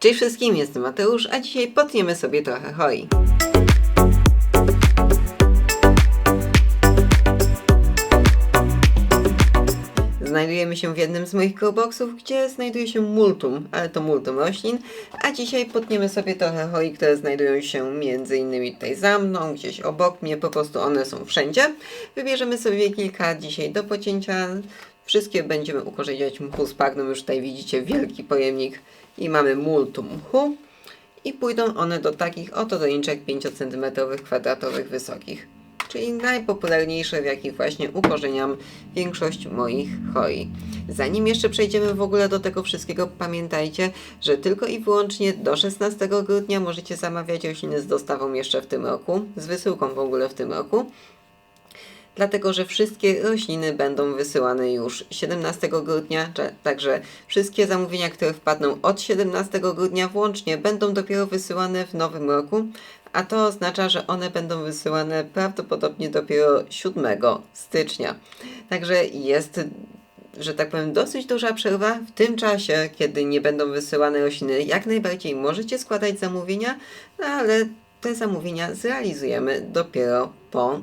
Cześć wszystkim, jestem Mateusz, a dzisiaj potniemy sobie trochę hoi. Znajdujemy się w jednym z moich growboxów, gdzie znajduje się multum, ale to multum roślin, a dzisiaj potniemy sobie trochę hoi, które znajdują się innymi tutaj za mną, gdzieś obok mnie, po prostu one są wszędzie. Wybierzemy sobie kilka dzisiaj do pocięcia. Wszystkie będziemy ukorzeniać mchu z już tutaj widzicie wielki pojemnik i mamy multum. I pójdą one do takich oto doniczek 5 cm kwadratowych wysokich czyli najpopularniejsze, w jakich właśnie ukorzeniam większość moich hoi. Zanim jeszcze przejdziemy w ogóle do tego wszystkiego, pamiętajcie, że tylko i wyłącznie do 16 grudnia możecie zamawiać rośliny z dostawą jeszcze w tym roku, z wysyłką w ogóle w tym roku dlatego że wszystkie rośliny będą wysyłane już 17 grudnia, także wszystkie zamówienia, które wpadną od 17 grudnia włącznie, będą dopiero wysyłane w nowym roku, a to oznacza, że one będą wysyłane prawdopodobnie dopiero 7 stycznia. Także jest że tak powiem, dosyć duża przerwa. W tym czasie, kiedy nie będą wysyłane rośliny, jak najbardziej możecie składać zamówienia, ale te zamówienia zrealizujemy dopiero po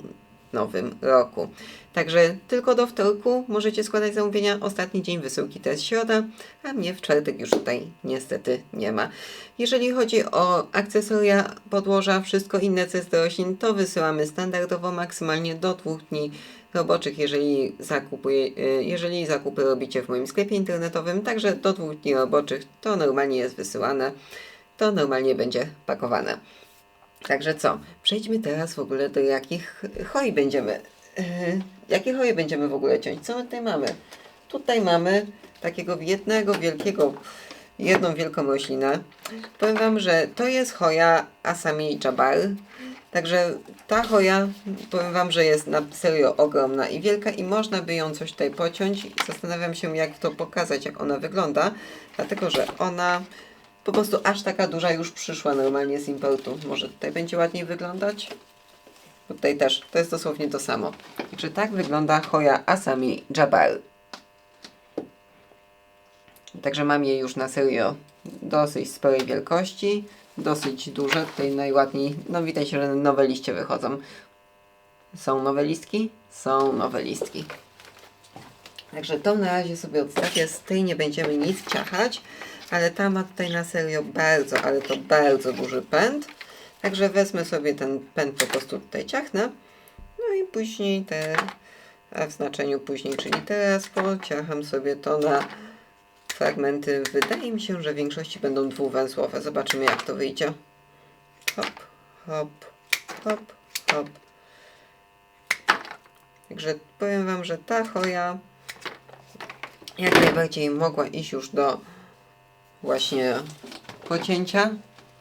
nowym roku. Także tylko do wtorku możecie składać zamówienia. Ostatni dzień wysyłki to jest środa, a mnie w czwartek już tutaj niestety nie ma. Jeżeli chodzi o akcesoria, podłoża, wszystko inne co jest do roślin, to wysyłamy standardowo maksymalnie do dwóch dni roboczych, jeżeli zakupy, y, jeżeli zakupy robicie w moim sklepie internetowym, także do dwóch dni roboczych to normalnie jest wysyłane, to normalnie będzie pakowane. Także co? Przejdźmy teraz w ogóle do jakich hoi będziemy. Yy, jakie hoje będziemy w ogóle ciąć? Co my tutaj mamy? Tutaj mamy takiego jednego wielkiego, jedną wielką roślinę. Powiem Wam, że to jest hoja Asami Jabal. Także ta hoja, powiem Wam, że jest na serio ogromna i wielka i można by ją coś tutaj pociąć. Zastanawiam się, jak to pokazać, jak ona wygląda, dlatego że ona po prostu aż taka duża już przyszła normalnie z importu. Może tutaj będzie ładniej wyglądać? Tutaj też, to jest dosłownie to samo. Czy tak wygląda Hoya Asami Jabal? Także mam je już na serio dosyć sporej wielkości, dosyć duże. Tutaj najładniej, no widać, że nowe liście wychodzą. Są nowe listki? Są nowe listki. Także to na razie sobie odstawię, z tej nie będziemy nic ciachać ale ta ma tutaj na serio bardzo, ale to bardzo duży pęd. Także wezmę sobie ten pęd po prostu tutaj ciachnę. No i później te, w znaczeniu później, czyli teraz pociacham sobie to na fragmenty. Wydaje mi się, że w większości będą dwuwęzłowe. Zobaczymy jak to wyjdzie. Hop, hop, hop, hop. Także powiem Wam, że ta choja jak najbardziej mogła iść już do właśnie pocięcia.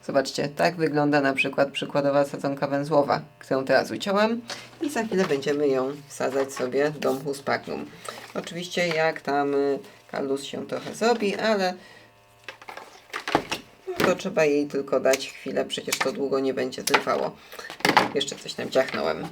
Zobaczcie, tak wygląda na przykład przykładowa sadzonka węzłowa, którą teraz uciąłem i za chwilę będziemy ją wsadzać sobie do mchu spagnum. Oczywiście jak tam kalus się trochę zrobi, ale to trzeba jej tylko dać chwilę, przecież to długo nie będzie trwało. Jeszcze coś tam ciachnąłem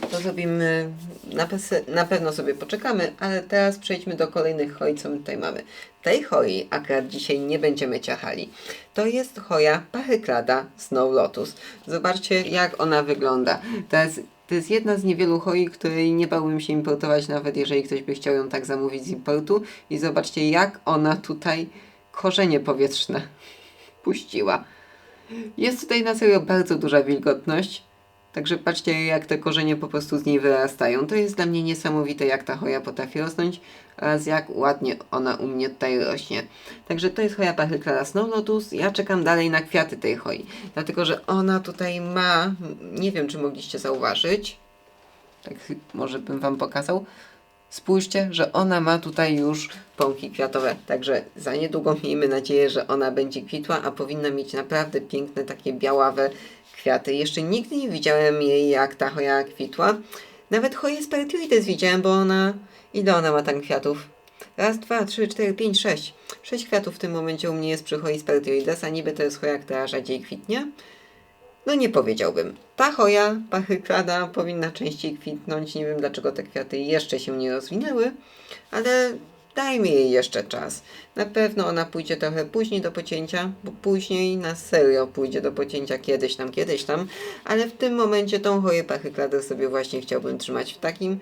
to zrobimy, na, na pewno sobie poczekamy, ale teraz przejdźmy do kolejnych hoi, co my tutaj mamy. Tej hoi akurat dzisiaj nie będziemy ciachali. To jest hoja pachyklada Snow Lotus. Zobaczcie jak ona wygląda. To jest, to jest jedna z niewielu hoi, której nie bałbym się importować, nawet jeżeli ktoś by chciał ją tak zamówić z importu. I zobaczcie jak ona tutaj korzenie powietrzne puściła. Jest tutaj na serio bardzo duża wilgotność. Także patrzcie, jak te korzenie po prostu z niej wyrastają. To jest dla mnie niesamowite, jak ta choja potrafi rosnąć oraz jak ładnie ona u mnie tutaj rośnie. Także to jest choja pachyklada Snow Lotus. Ja czekam dalej na kwiaty tej choi, dlatego że ona tutaj ma, nie wiem czy mogliście zauważyć, tak może bym Wam pokazał, Spójrzcie, że ona ma tutaj już pąki kwiatowe, także za niedługo miejmy nadzieję, że ona będzie kwitła, a powinna mieć naprawdę piękne takie białawe kwiaty. Jeszcze nigdy nie widziałem jej jak ta choja kwitła. Nawet choję spertioides widziałem, bo ona... Ile ona ma tam kwiatów? Raz, dwa, trzy, cztery, pięć, sześć. Sześć kwiatów w tym momencie u mnie jest przy choi spertioides, a niby to jest choja, która rzadziej kwitnie. No nie powiedziałbym. Ta choja, pachyklada, powinna częściej kwitnąć. Nie wiem dlaczego te kwiaty jeszcze się nie rozwinęły, ale dajmy jej jeszcze czas. Na pewno ona pójdzie trochę później do pocięcia, bo później na serio pójdzie do pocięcia kiedyś tam, kiedyś tam, ale w tym momencie tą choję pachykladę sobie właśnie chciałbym trzymać w takim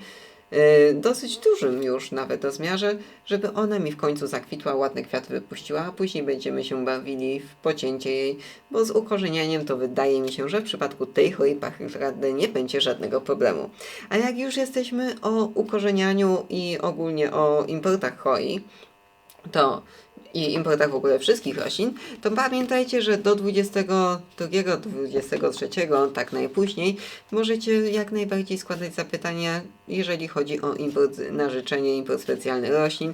dosyć dużym już nawet rozmiarze, żeby ona mi w końcu zakwitła, ładne kwiaty wypuściła, a później będziemy się bawili w pocięcie jej, bo z ukorzenianiem to wydaje mi się, że w przypadku tej choi pachyklady nie będzie żadnego problemu. A jak już jesteśmy o ukorzenianiu i ogólnie o importach choi, to i importach w ogóle wszystkich roślin, to pamiętajcie, że do 22-23, tak najpóźniej, możecie jak najbardziej składać zapytania, jeżeli chodzi o import na życzenie, import specjalny roślin,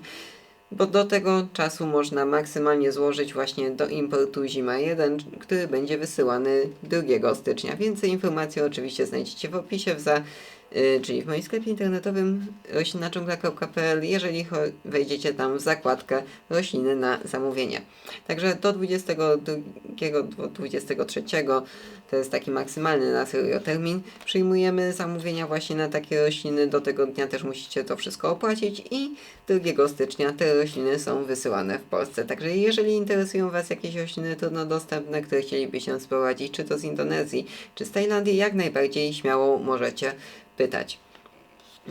bo do tego czasu można maksymalnie złożyć właśnie do importu Zima 1, który będzie wysyłany 2 stycznia. Więcej informacji oczywiście znajdziecie w opisie w za czyli w moim sklepie internetowym roślinaczongla.pl, jeżeli wejdziecie tam w zakładkę rośliny na zamówienie. Także do 22-23 to jest taki maksymalny na serio termin. Przyjmujemy zamówienia właśnie na takie rośliny. Do tego dnia też musicie to wszystko opłacić i 2 stycznia te rośliny są wysyłane w Polsce. Także jeżeli interesują Was jakieś rośliny trudno dostępne, które chcielibyście sprowadzić, czy to z Indonezji, czy z Tajlandii, jak najbardziej śmiało możecie pytać.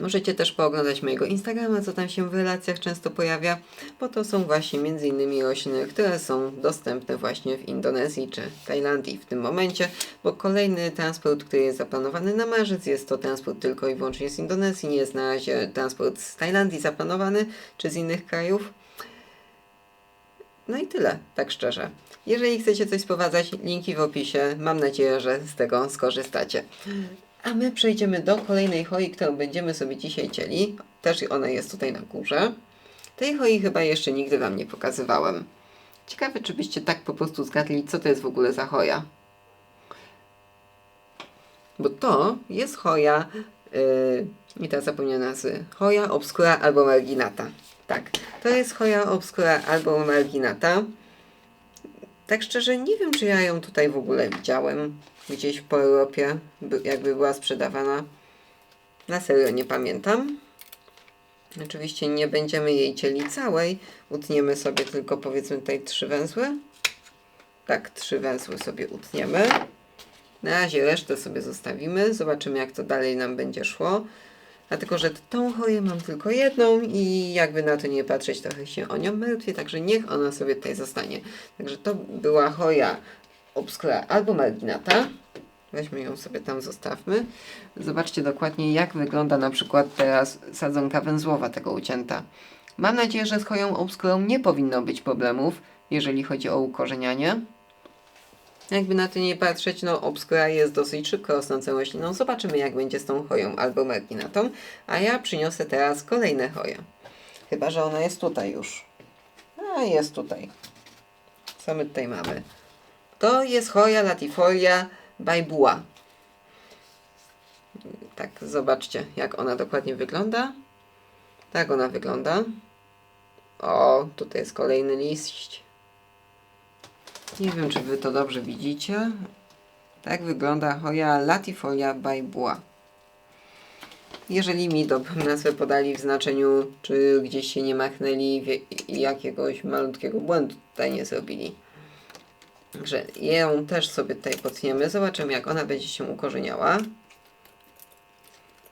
Możecie też pooglądać mojego Instagrama, co tam się w relacjach często pojawia, bo to są właśnie innymi rośliny, które są dostępne właśnie w Indonezji czy Tajlandii w tym momencie, bo kolejny transport, który jest zaplanowany na marzec, jest to transport tylko i wyłącznie z Indonezji, nie jest na razie transport z Tajlandii zaplanowany, czy z innych krajów. No i tyle, tak szczerze. Jeżeli chcecie coś sprowadzać, linki w opisie. Mam nadzieję, że z tego skorzystacie. A my przejdziemy do kolejnej choi, którą będziemy sobie dzisiaj cieli. Też ona jest tutaj na górze. Tej choi chyba jeszcze nigdy Wam nie pokazywałem. Ciekawe, czy byście tak po prostu zgadli, co to jest w ogóle za choja. Bo to jest choja, yy, i teraz zapomniałem nazwy, choja obscura albo marginata. Tak, to jest choja obscura albo marginata. Tak szczerze nie wiem, czy ja ją tutaj w ogóle widziałem gdzieś po Europie, by, jakby była sprzedawana. Na serio nie pamiętam. Oczywiście nie będziemy jej cieli całej. Utniemy sobie tylko powiedzmy tutaj trzy węzły. Tak, trzy węzły sobie utniemy. Na razie resztę sobie zostawimy. Zobaczymy jak to dalej nam będzie szło. Dlatego, że tą choję mam tylko jedną i jakby na to nie patrzeć, trochę się o nią martwię, także niech ona sobie tutaj zostanie. Także to była choja obscura albo marginata. Weźmy ją sobie tam, zostawmy. Zobaczcie dokładnie, jak wygląda na przykład teraz sadzonka węzłowa tego ucięta. Mam nadzieję, że z choją obskurą nie powinno być problemów, jeżeli chodzi o ukorzenianie. Jakby na to nie patrzeć, no obskura jest dosyć szybko rosnącą rośliną. Zobaczymy jak będzie z tą choją albo marginatą. A ja przyniosę teraz kolejne choje. Chyba, że ona jest tutaj już. A, jest tutaj. Co my tutaj mamy? To jest choja latifolia bajbuła. Tak, zobaczcie jak ona dokładnie wygląda. Tak ona wygląda. O, tutaj jest kolejny liść. Nie wiem, czy wy to dobrze widzicie. Tak wygląda choja latifolia bajbuła. Jeżeli mi dobrą nazwę podali w znaczeniu, czy gdzieś się nie machnęli i jakiegoś malutkiego błędu tutaj nie zrobili. Także ją też sobie tutaj potniemy. Zobaczymy, jak ona będzie się ukorzeniała.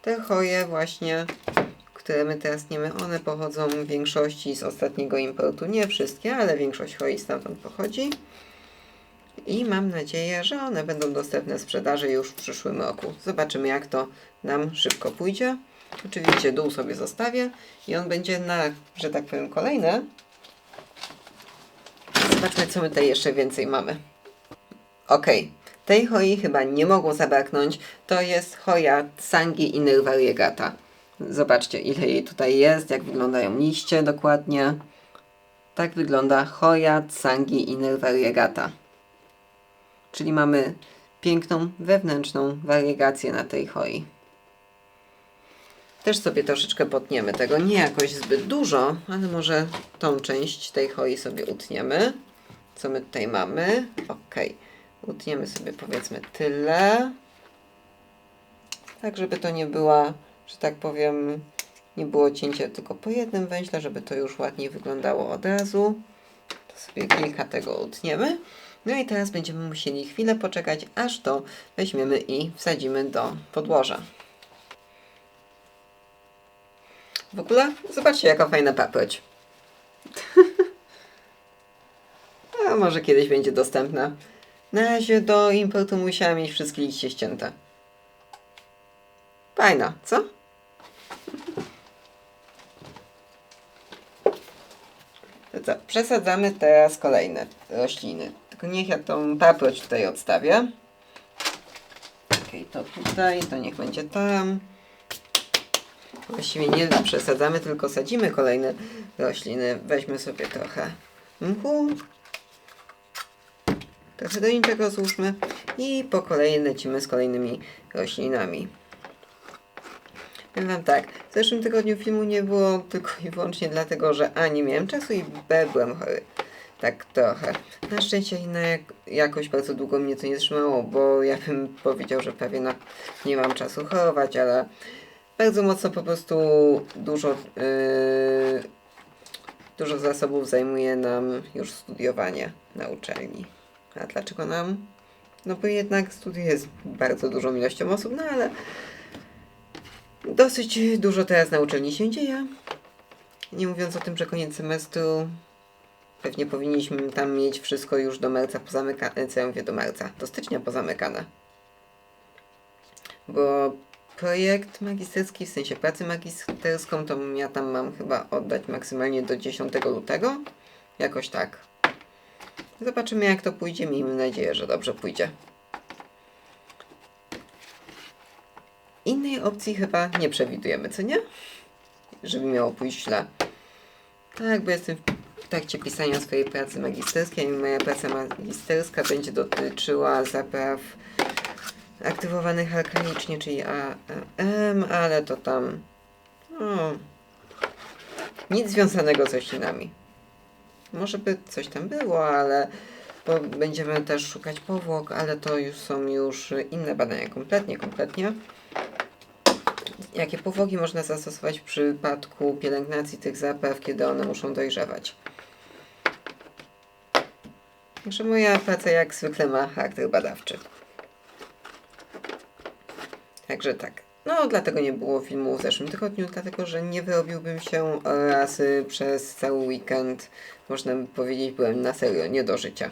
Te choje właśnie, które my teraz tniemy, one pochodzą w większości z ostatniego importu. Nie wszystkie, ale większość choi stamtąd pochodzi. I mam nadzieję, że one będą dostępne w sprzedaży już w przyszłym roku. Zobaczymy, jak to nam szybko pójdzie. Oczywiście dół sobie zostawię i on będzie na, że tak powiem, kolejne. Zobaczmy, co my tutaj jeszcze więcej mamy. Ok, tej hoi chyba nie mogło zabraknąć. To jest hoja Sangi Inner Variegata. Zobaczcie, ile jej tutaj jest, jak wyglądają liście dokładnie. Tak wygląda hoja Sangi Inner Variegata. Czyli mamy piękną wewnętrzną wariegację na tej hoi. Też sobie troszeczkę potniemy tego, nie jakoś zbyt dużo, ale może tą część tej hoi sobie utniemy. Co my tutaj mamy? Ok, utniemy sobie powiedzmy tyle. Tak, żeby to nie była, że tak powiem, nie było cięcia tylko po jednym węźle, żeby to już ładniej wyglądało od razu. To sobie kilka tego utniemy. No i teraz będziemy musieli chwilę poczekać, aż to weźmiemy i wsadzimy do podłoża. W ogóle zobaczcie jaka fajna paproć. A może kiedyś będzie dostępna. Na razie do importu musiałam mieć wszystkie liście ścięte. Fajna, co? To co, przesadzamy teraz kolejne rośliny. Tylko niech ja tą paproć tutaj odstawię. Okej, to tutaj, to niech będzie tam. Właściwie nie przesadzamy, tylko sadzimy kolejne rośliny. Weźmy sobie trochę mchu. Trochę doniczek rozłóżmy i po kolei lecimy z kolejnymi roślinami. Powiem Wam tak, w zeszłym tygodniu filmu nie było tylko i wyłącznie dlatego, że A nie miałem czasu i B byłem chory. Tak trochę. Na szczęście na jak, jakoś bardzo długo mnie to nie trzymało, bo ja bym powiedział, że prawie na, nie mam czasu chorować, ale bardzo mocno po prostu dużo, yy, dużo zasobów zajmuje nam już studiowanie na uczelni. A dlaczego nam? No bo jednak studiuję z bardzo dużą ilością osób, no ale dosyć dużo teraz na uczelni się dzieje. Nie mówiąc o tym, że koniec semestru pewnie powinniśmy tam mieć wszystko już do marca pozamykane. Co ja mówię do marca? Do stycznia pozamykane. Bo projekt magisterski, w sensie pracy magisterską, to ja tam mam chyba oddać maksymalnie do 10 lutego. Jakoś tak. Zobaczymy jak to pójdzie. Miejmy nadzieję, że dobrze pójdzie. Innej opcji chyba nie przewidujemy, co nie? Żeby miało pójść źle. Tak, bo jestem w trakcie pisania swojej pracy magisterskiej i moja praca magisterska będzie dotyczyła zapraw aktywowanych alkalicznie, czyli AAM, ale to tam no, nic związanego z roślinami. Może by coś tam było, ale bo będziemy też szukać powłok, ale to już są już inne badania, kompletnie, kompletnie. Jakie powłoki można zastosować w przypadku pielęgnacji tych zapraw, kiedy one muszą dojrzewać. Także moja praca jak zwykle ma charakter badawczy. Także tak. No, dlatego nie było filmu w zeszłym tygodniu, dlatego że nie wyrobiłbym się oraz y, przez cały weekend, można by powiedzieć, byłem na serio nie do życia.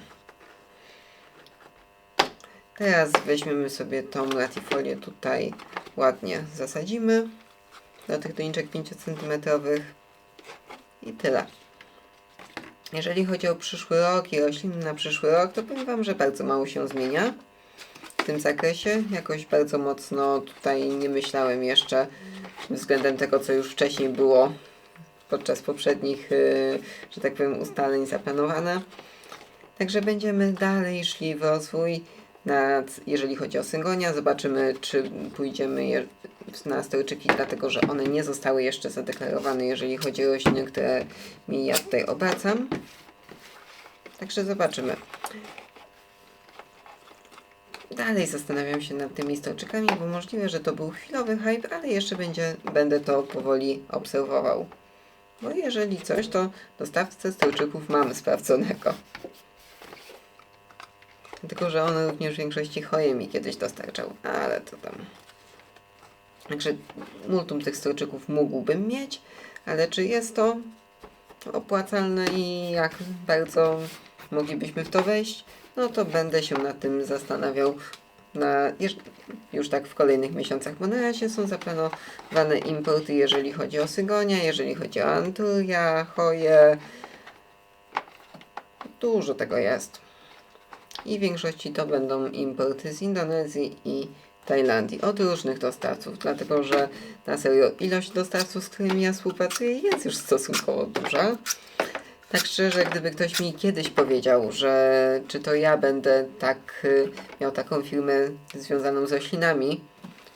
Teraz weźmiemy sobie tą latifolię tutaj ładnie zasadzimy do tych doniczek 5 cm i tyle. Jeżeli chodzi o przyszły rok i rośliny na przyszły rok, to powiem Wam, że bardzo mało się zmienia w tym zakresie. Jakoś bardzo mocno tutaj nie myślałem jeszcze względem tego, co już wcześniej było podczas poprzednich, yy, że tak powiem, ustaleń zaplanowane. Także będziemy dalej szli w rozwój. Jeżeli chodzi o syngonia, zobaczymy, czy pójdziemy je, na stołczyki, dlatego że one nie zostały jeszcze zadeklarowane, jeżeli chodzi o rośliny, które mi ja tutaj obracam. Także zobaczymy. Dalej zastanawiam się nad tymi stołczykami, bo możliwe, że to był chwilowy hype, ale jeszcze będzie, będę to powoli obserwował. Bo jeżeli coś, to dostawcę stołczyków mamy sprawdzonego. Tylko, że on również w większości choje mi kiedyś dostarczał, ale to tam. Także multum tych stołczyków mógłbym mieć, ale czy jest to opłacalne i jak bardzo moglibyśmy w to wejść, no to będę się nad tym zastanawiał na, już tak w kolejnych miesiącach, bo na razie są zaplanowane importy, jeżeli chodzi o Sygonia, jeżeli chodzi o Anturia, Choje. Dużo tego jest. I w większości to będą importy z Indonezji i Tajlandii od różnych dostawców, dlatego że na serio ilość dostawców, z którymi ja współpracuję jest już stosunkowo duża. Tak szczerze, gdyby ktoś mi kiedyś powiedział, że czy to ja będę tak y, miał taką firmę związaną z roślinami,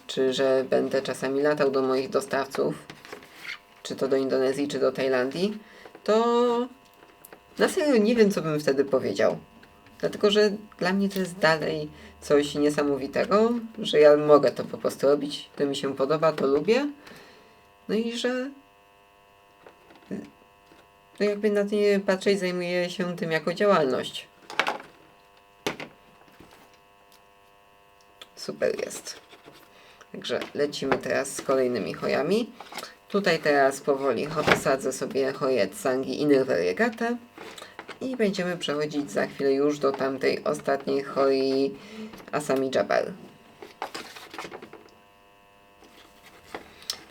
czy że będę czasami latał do moich dostawców, czy to do Indonezji, czy do Tajlandii, to na serio nie wiem, co bym wtedy powiedział. Dlatego, że dla mnie to jest dalej coś niesamowitego, że ja mogę to po prostu robić, to mi się podoba, to lubię. No i że no jakby na to nie patrzeć, zajmuje się tym jako działalność. Super jest. Także lecimy teraz z kolejnymi hojami. Tutaj teraz powoli posadzę sobie hoję Tsangi i Nirveriegata i będziemy przechodzić za chwilę już do tamtej ostatniej hoi Asami Jabal.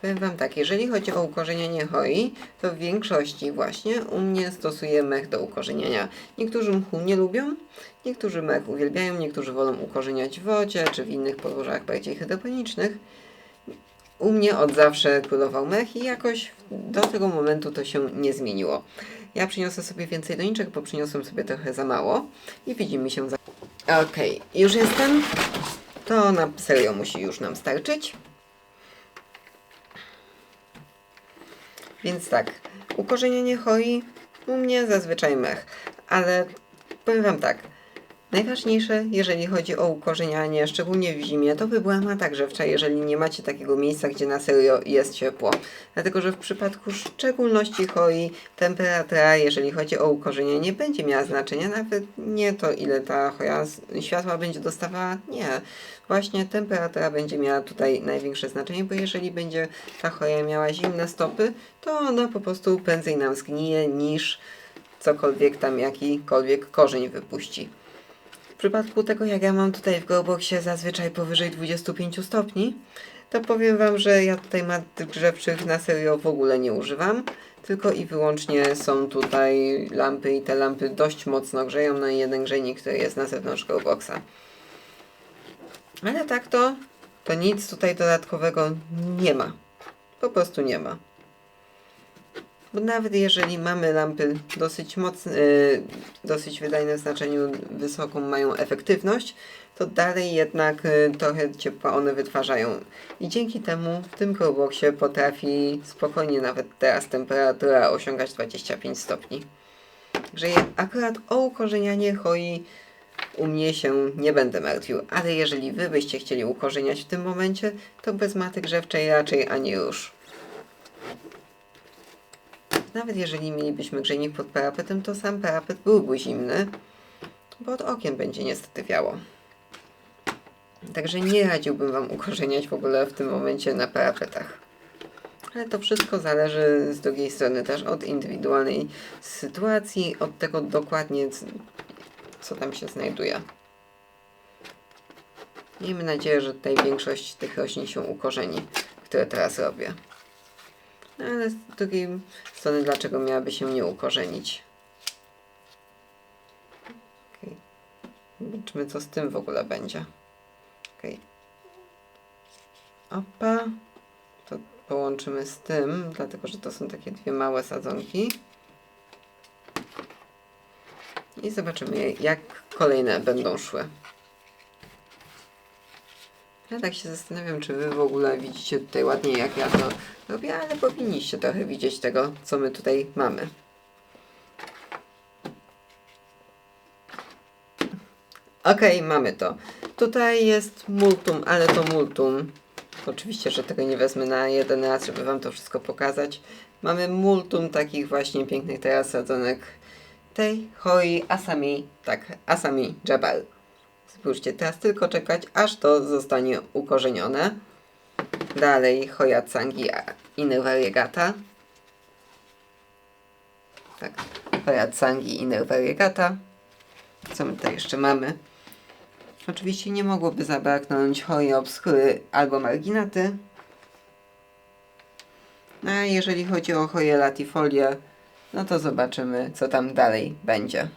Powiem Wam tak, jeżeli chodzi o ukorzenianie hoi, to w większości właśnie u mnie stosuję mech do ukorzeniania. Niektórzy mchu nie lubią, niektórzy mech uwielbiają, niektórzy wolą ukorzeniać w wodzie czy w innych podłożach bardziej hydroponicznych. U mnie od zawsze królował mech i jakoś do tego momentu to się nie zmieniło. Ja przyniosę sobie więcej doniczek, bo przyniosłem sobie trochę za mało i widzimy się za... Okej, już jestem. To na serio musi już nam starczyć. Więc tak, ukorzenienie hoi u mnie zazwyczaj mech, ale powiem Wam tak, najważniejsze, jeżeli chodzi o ukorzenianie, szczególnie w zimie, to by była mata grzewcza, jeżeli nie macie takiego miejsca, gdzie na serio jest ciepło. Dlatego, że w przypadku szczególności hoi temperatura, jeżeli chodzi o ukorzenienie, będzie miała znaczenie, nawet nie to, ile ta hoja z- światła będzie dostawała, nie. Właśnie temperatura będzie miała tutaj największe znaczenie, bo jeżeli będzie ta hoja miała zimne stopy, to ona po prostu prędzej nam zgnije niż cokolwiek tam jakikolwiek korzeń wypuści. W przypadku tego, jak ja mam tutaj w Goboxie zazwyczaj powyżej 25 stopni, to powiem Wam, że ja tutaj mat grzewczych na serio w ogóle nie używam. Tylko i wyłącznie są tutaj lampy i te lampy dość mocno grzeją na jeden grzejnik, który jest na zewnątrz Goboxa. Ale tak to, to nic tutaj dodatkowego nie ma. Po prostu nie ma. Bo nawet jeżeli mamy lampy dosyć mocne, yy, dosyć wydajne w znaczeniu wysoką mają efektywność, to dalej jednak yy, trochę ciepła one wytwarzają. I dzięki temu w tym Proboxie potrafi spokojnie nawet teraz temperatura osiągać 25 stopni. Że ja akurat o ukorzenianie hoi u mnie się nie będę martwił, ale jeżeli wy byście chcieli ukorzeniać w tym momencie, to bez maty grzewczej raczej ani już. Nawet jeżeli mielibyśmy grzejnik pod parapetem, to sam parapet byłby zimny, bo od okien będzie niestety wiało. Także nie radziłbym Wam ukorzeniać w ogóle w tym momencie na parapetach. Ale to wszystko zależy z drugiej strony też od indywidualnej sytuacji, od tego dokładnie, co tam się znajduje. Miejmy nadzieję, że tutaj większość tych roślin się ukorzeni, które teraz robię. No, ale z drugiej strony, dlaczego miałaby się nie ukorzenić? Okay. Zobaczmy, co z tym w ogóle będzie. Okay. Opa. To połączymy z tym, dlatego że to są takie dwie małe sadzonki. I zobaczymy, jak kolejne będą szły. Ja tak się zastanawiam, czy wy w ogóle widzicie tutaj ładnie, jak ja to robię, ale powinniście trochę widzieć tego, co my tutaj mamy. Okej, mamy to. Tutaj jest multum, ale to multum. Oczywiście, że tego nie wezmę na jeden raz, żeby wam to wszystko pokazać. Mamy multum takich właśnie pięknych teraz sadzonek tej hoi Asami, tak, Asami Jabal. Spójrzcie, teraz tylko czekać, aż to zostanie ukorzenione. Dalej hoja Tsangi i Variegata. Tak, hoja Tsangi i Variegata. Co my tutaj jeszcze mamy? Oczywiście nie mogłoby zabraknąć hoi obskury albo marginaty. No a jeżeli chodzi o hoję latifolię, no to zobaczymy, co tam dalej będzie.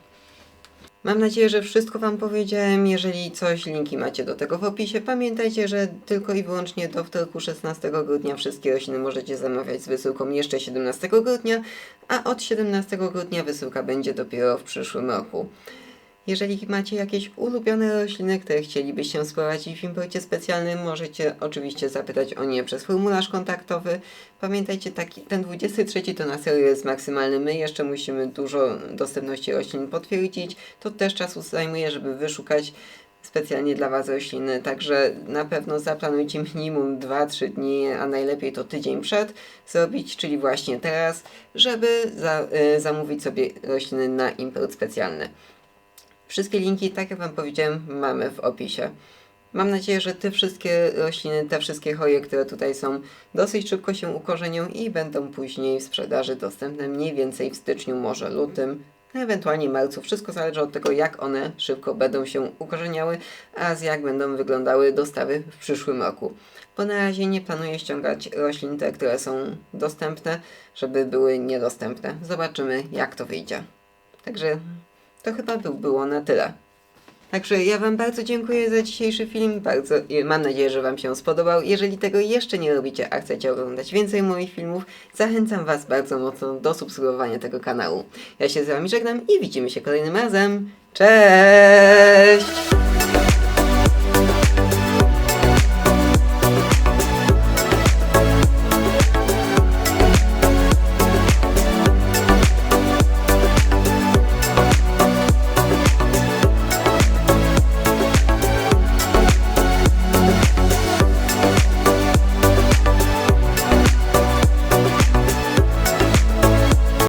Mam nadzieję, że wszystko Wam powiedziałem. Jeżeli coś, linki macie do tego w opisie. Pamiętajcie, że tylko i wyłącznie do wtorku 16 grudnia wszystkie rośliny możecie zamawiać z wysyłką jeszcze 17 grudnia, a od 17 grudnia wysyłka będzie dopiero w przyszłym roku. Jeżeli macie jakieś ulubione rośliny, które chcielibyście sprowadzić w imporcie specjalnym, możecie oczywiście zapytać o nie przez formularz kontaktowy. Pamiętajcie, taki, ten 23 to na serio jest maksymalny. My jeszcze musimy dużo dostępności roślin potwierdzić. To też czasu zajmuje, żeby wyszukać specjalnie dla Was rośliny, także na pewno zaplanujcie minimum 2-3 dni, a najlepiej to tydzień przed zrobić, czyli właśnie teraz, żeby za, y, zamówić sobie rośliny na import specjalny. Wszystkie linki, tak jak Wam powiedziałem, mamy w opisie. Mam nadzieję, że te wszystkie rośliny, te wszystkie hoje, które tutaj są, dosyć szybko się ukorzenią i będą później w sprzedaży dostępne mniej więcej w styczniu, może lutym, ewentualnie marcu. Wszystko zależy od tego, jak one szybko będą się ukorzeniały, a z jak będą wyglądały dostawy w przyszłym roku. Bo na razie nie planuję ściągać roślin te, które są dostępne, żeby były niedostępne. Zobaczymy, jak to wyjdzie. Także to chyba by było na tyle. Także ja Wam bardzo dziękuję za dzisiejszy film. Bardzo mam nadzieję, że Wam się spodobał. Jeżeli tego jeszcze nie robicie, a chcecie oglądać więcej moich filmów, zachęcam Was bardzo mocno do subskrybowania tego kanału. Ja się z Wami żegnam i widzimy się kolejnym razem. Cześć!